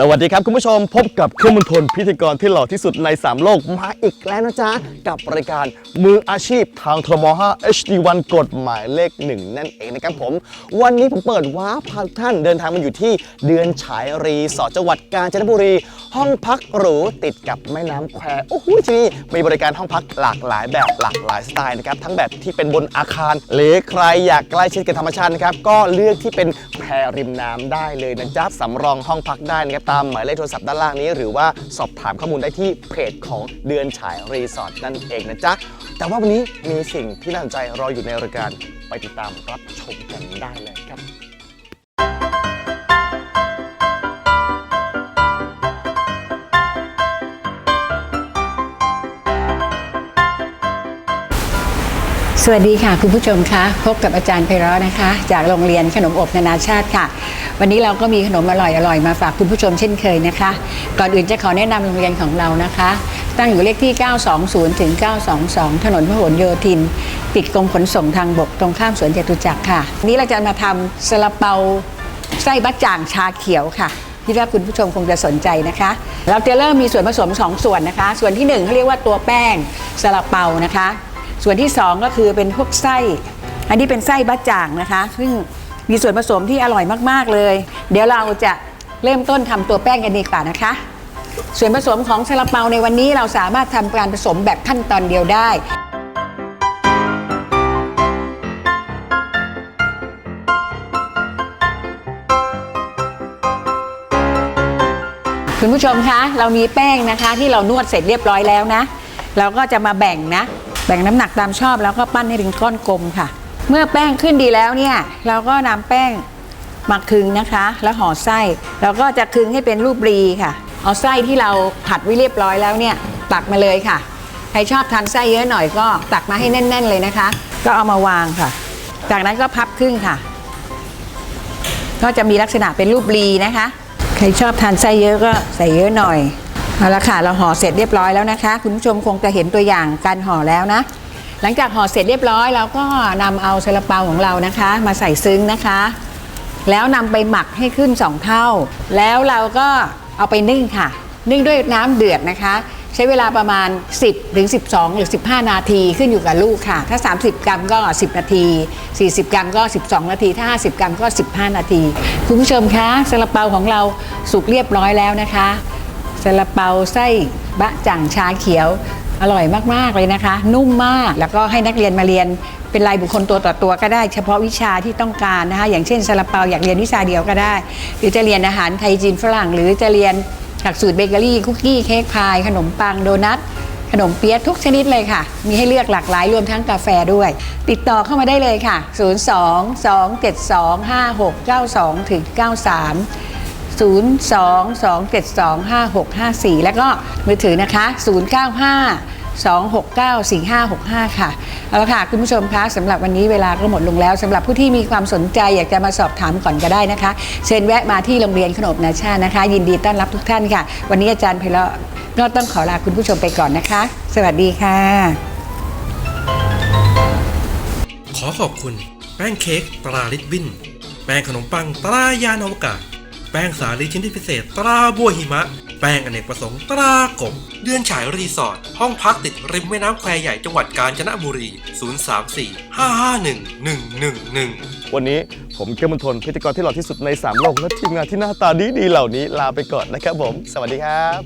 สวัสดีครับคุณผู้ชมพบกับเครื่องมนทนพิธีกรที่หล่อที่สุดใน 3 โลกมาอีกแล้วนะจ๊ะ กับรายการมืออาชีพทางทรม5 HD1 กฎหมายเลขหนึ่งนั่นเองนะครับผม วันนี้ผมเปิดว้าพาท่านเดินทางมาอยู่ที่เดือนฉายรีสอร์จังหวัดกาญจนบุรี ห้องพักหรูติดกับแม่น้ำแควโอ้โหที่นี่มีบริการห้องพักหลากหลายแบบหลากหลายสไตล์นะครับทั้งแบบที่เป็นบนอาคาร หรือใครอยากใกล้ชิดกับธรรมชาตินะครับก็เลือกที่เป็นแพริมน้ำได้เลยนะจ๊ะสำรองห้องพักได้นะครับตามหมายเลขโทรศัพท์ด้านล่างนี้ หรือว่าสอบถามข้อมูลได้ที่เพจของเดือนฉายรีสอร์ทนั่นเองนะจ๊ะ แต่ว่าวันนี้มีสิ่งที่น่าสนใจรออยู่ในรายการไปติดตามรับชมกันได้เลยครับ วัสดีค่ะคุณผู้ชมคะพบกับอาจารย์ไพเราะนะคะ จากโรงเรียนขนมอบนานาชาติค่ะ วันนี้เราก็มีขนมอร่อยๆมาฝากคุณผู้ชมเช่นเคยนะคะ ก่อนอื่นจะขอแนะนำโรงเรียนของเรานะคะ ตั้งอยู่เลขที่ 920ถึง922 ถนนพหลโยธิน ติดกรมขนส่งทางบกตรงข้ามสวนจตุจักรค่ะวันนี้เราจะมาทำซาลาเปาไส้บัจจ่างชาเขียวค่ะที่ว่าคุณผู้ชมคงจะสนใจนะคะ เราจะเริ่มมีส่วนผสมสองส่วนนะคะ ส่วนที่หนึ่งเขาเรียกว่าตัวแป้งซาลาเปานะคะ ส่วนที่ 2 ก็คือเป็นพวกไส้ อันนี้เป็นไส้บะจ่างนะคะ ซึ่งมีส่วนผสมที่อร่อยมากๆเลย เดี๋ยวเราจะเริ่มต้นทำตัวแป้งกันดีกว่านะคะ ส่วนผสมของซาลาเปาในวันนี้เราสามารถทำการผสมแบบขั้นตอนเดียวได้คุณผู้ชมคะเรามีแป้งนะคะที่เรานวดเสร็จเรียบร้อยแล้วนะ เราก็จะมาแบ่งนะ แบ่งน้ำหนักตามชอบแล้วก็ปั้นให้เป็นก้อนกลมค่ะ เมื่อแป้งขึ้นดีแล้วเนี่ยเราก็นำแป้งมาคึงนะคะ แล้วห่อไส้เราก็จะคึงให้เป็นรูปรีค่ะ เอาไส้ที่เราผัดไว้เรียบร้อยแล้วเนี่ยตักมาเลยค่ะ ใครชอบทานไส้เยอะหน่อยก็ตักมาให้แน่น ๆ เลยนะคะ ก็เอามาวางค่ะ จากนั้นก็พับครึ่งค่ะ ก็จะมีลักษณะเป็นรูปรีนะคะ ใครชอบทานไส้เยอะก็ใส่เยอะหน่อย เอาละค่ะเราห่อเสร็จเรียบร้อยแล้วนะคะ คุณผู้ชมคงจะเห็นตัวอย่างการห่อแล้วนะ หลังจากห่อเสร็จเรียบร้อยเราก็นำเอาซาลาเปาของเรานะคะ มาใส่ซึ้งนะคะ แล้วนำไปหมักให้ขึ้น 2 เท่า แล้วเราก็เอาไปนึ่งค่ะ นึ่งด้วยน้ำเดือดนะคะ ใช้เวลาประมาณ 10ถึง12 หรือ 15 นาทีขึ้นอยู่กับลูกค่ะ ถ้า 30 กรัมก็ 10 นาที 40 กรัมก็ 12 นาที ถ้า 50 กรัมก็ 15 นาที คุณผู้ชมคะซาลาเปาของเราสุกเรียบร้อยแล้วนะคะ ซาลาเปาไส้บะจ่างชาเขียว อร่อยมาก ๆ เลยนะคะ นุ่มมากแล้วก็ให้นักเรียนมาเรียนเป็นรายบุคคลตัวต่อตัวก็ได้เฉพาะวิชาที่ต้องการนะคะ อย่างเช่นซาลาเปาอยากเรียนวิชาเดียวก็ได้ หรือจะเรียนอาหารไทยจีนฝรั่ง หรือจะเรียนหลักสูตรเบเกอรี่คุกกี้เค้กพาย ขนมปังโดนัทขนมเปี๊ยะทุกชนิดเลยค่ะ มีให้เลือกหลากหลายรวมทั้งกาแฟด้วย ติดต่อเข้ามาได้เลยค่ะ 02 272 5692ถึง93 02-272-5654 แล้วก็มือถือนะคะ 095 269 4565 ค่ะ เอาละค่ะ คุณผู้ชมคะสำหรับวันนี้เวลาก็หมดลงแล้วสำหรับผู้ที่มีความสนใจอยากจะมาสอบถามก่อนก็ได้นะคะ เชิญแวะมาที่โรงเรียนขนมนาชาตินะคะ ยินดีต้อนรับทุกท่านค่ะ วันนี้อาจารย์ไพเราะก็ต้องขอลาคุณผู้ชมไปก่อนนะคะ สวัสดีค่ะ ขอขอบคุณ แป้งเค้กตราลิตบิน แป้งขนมปังตรายานอวกาศ แป้งสาลีชิ้นที่พิเศษ ตราบัวหิมะ แป้งอเนกประสงค์ตรากบ เดือนฉายรีสอร์ท ห้องพักติดริมแม่น้ำแควใหญ่จังหวัดกาญจนบุรี 034 551 111 วันนี้ผมเครื่อมนทนพิธีกรที่หล่อที่สุดใน 3 โลก และทีมงานที่หน้าตาดีๆเหล่านี้ลาไปก่อนนะครับผม สวัสดีครับ